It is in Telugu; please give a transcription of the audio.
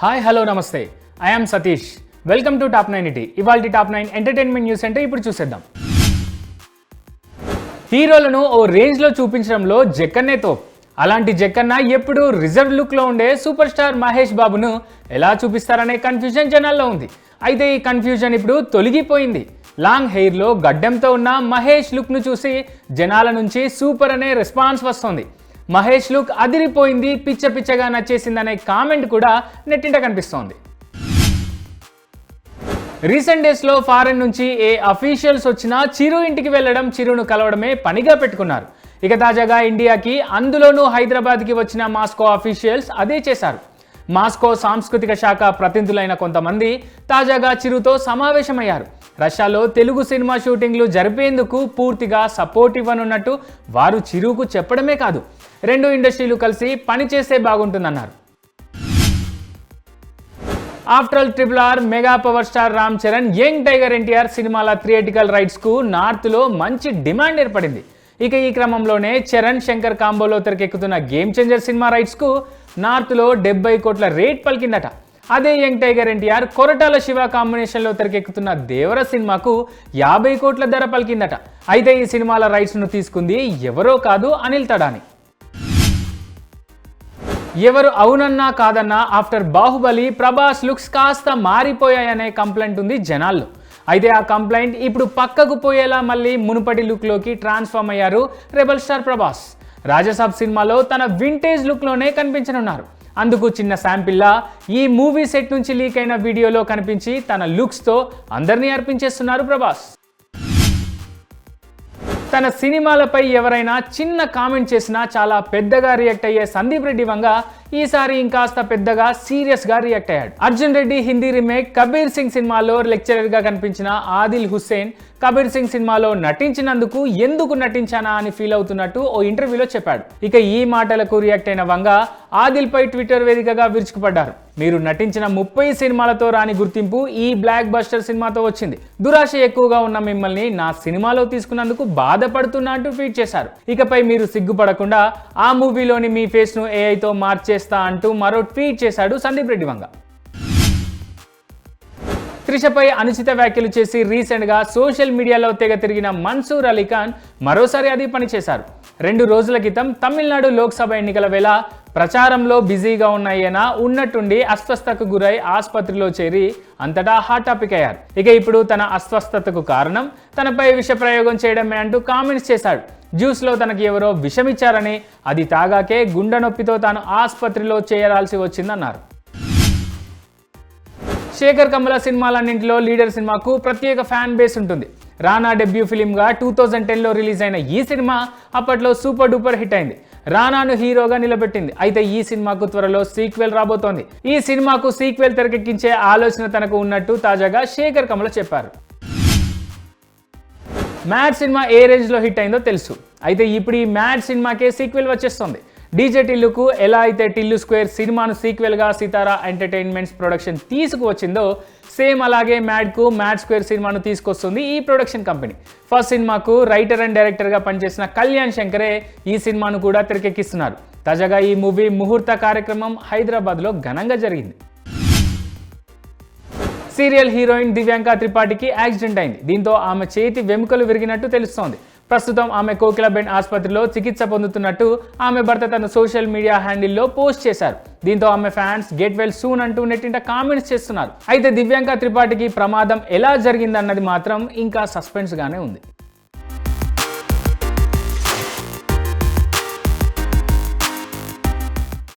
Hi hello namaste. I'm Satish welcome to top nine ET. ఇవాళ టాప్ నైన్ ఎంటర్టైన్మెంట్ న్యూస్ అంటే ఇప్పుడు చూసేద్దాం. హీరోలను ఓ రేంజ్లో చూపించడంలో జక్కన్నే తోప్. అలాంటి జక్కన్న ఎప్పుడు రిజర్వ్ లుక్లో ఉండే సూపర్ స్టార్ మహేష్ బాబును ఎలా చూపిస్తారనే కన్ఫ్యూజన్ జనాల్లో ఉంది. అయితే ఈ కన్ఫ్యూజన్ ఇప్పుడు తొలగిపోయింది. లాంగ్ హెయిర్లో గడ్డంతో ఉన్న మహేష్ లుక్ను చూసి జనాల నుంచి సూపర్ అనే రెస్పాన్స్ వస్తుంది. మహేష్ లుక్ అదిరిపోయింది పిచ్చ పిచ్చగా నచ్చేసిందనే కామెంట్ కూడా నెట్టింట కనిపిస్తోంది. రీసెంట్ డేస్లో ఫారెన్ నుంచి ఏ అఫీషియల్స్ వచ్చినా చిరు ఇంటికి వెళ్ళడం చిరును కలవడమే పనిగా పెట్టుకున్నారు. ఇక తాజాగా ఇండియాకి అందులోనూ హైదరాబాద్కి వచ్చిన మాస్కో అఫీషియల్స్ అదే చేశారు. మాస్కో సాంస్కృతిక శాఖ ప్రతినిధులైన కొంతమంది తాజాగా చిరుతో సమావేశమయ్యారు. రష్యాలో తెలుగు సినిమా షూటింగ్లు జరిపేందుకు పూర్తిగా సపోర్ట్ ఇవ్వనున్నట్టు వారు చిరుకు చెప్పడమే కాదు. రెండు ఇండస్ట్రీలు కలిసి పనిచేస్తే బాగుంటుందన్నారు. After all triple R mega power star Ram Charan young tiger NTR సినిమాల థియేటికల్ రైట్స్కు నార్త్లో మంచి డిమాండ్ ఏర్పడింది. ఇక ఈ క్రమంలోనే చరణ్ శంకర్ కాంబోలో తెరకెక్కుతున్న గేమ్ చేంజర్ సినిమా రైట్స్కు నార్త్లో డెబ్బై కోట్ల రేట్ పలికిందట. అదే young tiger NTR Koratala Siva కాంబినేషన్లో తెరకెక్కుతున్న దేవర సినిమాకు యాభై కోట్ల ధర పలికిందట. అయితే ఈ సినిమాల రైట్స్ను తీసుకుంది ఎవరో కాదు అనిల్ తడాని. ఎవరు అవునన్నా కాదన్నా ఆఫ్టర్ బాహుబలి ప్రభాస్ లుక్స్ కాస్త మారిపోయాయనే కంప్లైంట్ ఉంది జనాల్లో. అయితే ఆ కంప్లైంట్ ఇప్పుడు పక్కకు పోయేలా మళ్ళీ మునుపటి లుక్లోకి ట్రాన్స్ఫార్మ్ అయ్యారు రెబల్ స్టార్ ప్రభాస్. రాజసాబ్ సినిమాలో తన వింటేజ్ లుక్లోనే కనిపించనున్నారు. అందుకు చిన్న శాంపిల్లా. ఈ మూవీ సెట్ నుంచి లీక్ అయిన వీడియోలో కనిపించి తన లుక్స్తో అందరినీ అర్పించేస్తున్నారు ప్రభాస్. తన సినిమాలపై ఎవరైనా చిన్న కామెంట్ చేసినా చాలా పెద్దగా రియాక్ట్ అయ్యే సందీప్ రెడ్డి వంగ ఈసారి ఇంకాస్త పెద్దగా సీరియస్గా రియాక్ట్ అయ్యాడు. అర్జున్ రెడ్డి హిందీ రీమేక్ కబీర్ సింగ్ సినిమాలో లెక్చరర్గా కనిపించిన ఆదిల్ హుస్సేన్ కబీర్ సింగ్ సినిమాలో నటించినందుకు ఎందుకు నటించానా అని ఫీల్ అవుతున్నట్టు ఓ ఇంటర్వ్యూలో చెప్పాడు. ఇక ఈ మాటలకు రియాక్ట్ అయిన వంగ ఆదిల్ పై ట్విట్టర్ వేదికగా విరుచుకుపడ్డారు. మీరు నటించిన ముప్పై సినిమాలతో రాని గుర్తింపు ఈ బ్లాక్ బస్టర్ సినిమాతో వచ్చింది. దురాశ ఎక్కువగా ఉన్న మిమ్మల్ని నా సినిమాలో తీసుకున్నందుకు బాధపడుతున్నా అంటూ ట్వీట్ చేశారు. ఇకపై మీరు సిగ్గుపడకుండా ఆ మూవీలోని మీ ఫేస్ను ఏఐతో చేస్తా అంటూ మరో ట్వీట్ చేశాడు సందీప్ రెడ్డి వంగ. త్రిషపై అనుచిత వ్యాఖ్యలు చేసి రీసెంట్గా సోషల్ మీడియాలో తెగ తిరిగిన మన్సూర్ అలీ ఖాన్ మరోసారి అది పనిచేశారు రెండు రోజుల క్రితం తమిళనాడు లోక్సభ ఎన్నికల వేళ ప్రచారంలో బిజీగా ఉన్న ఆయన ఉన్నట్టుండి అస్వస్థతకు గురై ఆసుపత్రిలో చేరి అంతటా హాట్ టాపిక్ అయ్యారు. ఇక ఇప్పుడు తన అస్వస్థతకు కారణం తనపై విష ప్రయోగం చేయడమే అంటూ కామెంట్స్ చేశాడు. జ్యూస్లో తనకి ఎవరో విషమిచ్చారని అది తాగాకే గుండె నొప్పితో తాను ఆసుపత్రిలో చేరాల్సి వచ్చిందన్నారు. శేఖర్ కమల సినిమాలన్నింటిలో లీడర్ సినిమాకు ప్రత్యేక ఫ్యాన్ బేస్ ఉంటుంది. రానా డెబ్యూ ఫిలింగా టూ థౌజండ్ టెన్లో రిలీజ్ అయిన ఈ సినిమా అప్పట్లో సూపర్ డూపర్ హిట్ అయింది. రానాను హీరోగా నిలబెట్టింది. అయితే ఈ సినిమాకు త్వరలో సీక్వెల్ రాబోతోంది. ఈ సినిమాకు సీక్వెల్ తెరకెక్కించే ఆలోచన తనకు ఉన్నట్టు తాజాగా శేఖర్ కమల చెప్పారు. మ్యాడ్ సినిమా ఏ రేంజ్లో హిట్ అయిందో తెలుసు. అయితే ఇప్పుడు ఈ మ్యాడ్ సినిమాకే సీక్వెల్ వచ్చేస్తుంది. డీజే టిల్లుకు ఎలా అయితే టిల్లు స్క్వేర్ సినిమాను సీక్వెల్గా సితారా ఎంటర్టైన్మెంట్స్ ప్రొడక్షన్ తీసుకువచ్చిందో సేమ్ అలాగే మ్యాడ్కు మ్యాడ్ స్క్వేర్ సినిమాను తీసుకొస్తుంది ఈ ప్రొడక్షన్ కంపెనీ ఫస్ట్ సినిమాకు రైటర్ అండ్ డైరెక్టర్గా పనిచేసిన కళ్యాణ్ శంకరే ఈ సినిమాను కూడా తెరకెక్కిస్తున్నారు. తాజాగా ఈ మూవీ ముహూర్త కార్యక్రమం హైదరాబాద్లో ఘనంగా జరిగింది. సీరియల్ హీరోయిన్ దివ్యాంక త్రిపాఠికి యాక్సిడెంట్ అయింది. దీంతో ఆమె చేతి వెముకలు విరిగినట్టు తెలుస్తోంది. ప్రస్తుతం ఆమె కోకిలబెన్ ఆసుపత్రిలో చికిత్స పొందుతున్నట్టు ఆమె భర్త తన సోషల్ మీడియా హ్యాండిల్లో పోస్ట్ చేశారు. దీంతో ఆమె ఫ్యాన్స్ గెట్ వెల్ సూన్ అంటూ నెట్టింట కామెంట్స్ చేస్తున్నారు. అయితే దివ్యాంక త్రిపాఠికి ప్రమాదం ఎలా జరిగిందన్నది మాత్రం ఇంకా సస్పెన్స్ గానే ఉంది.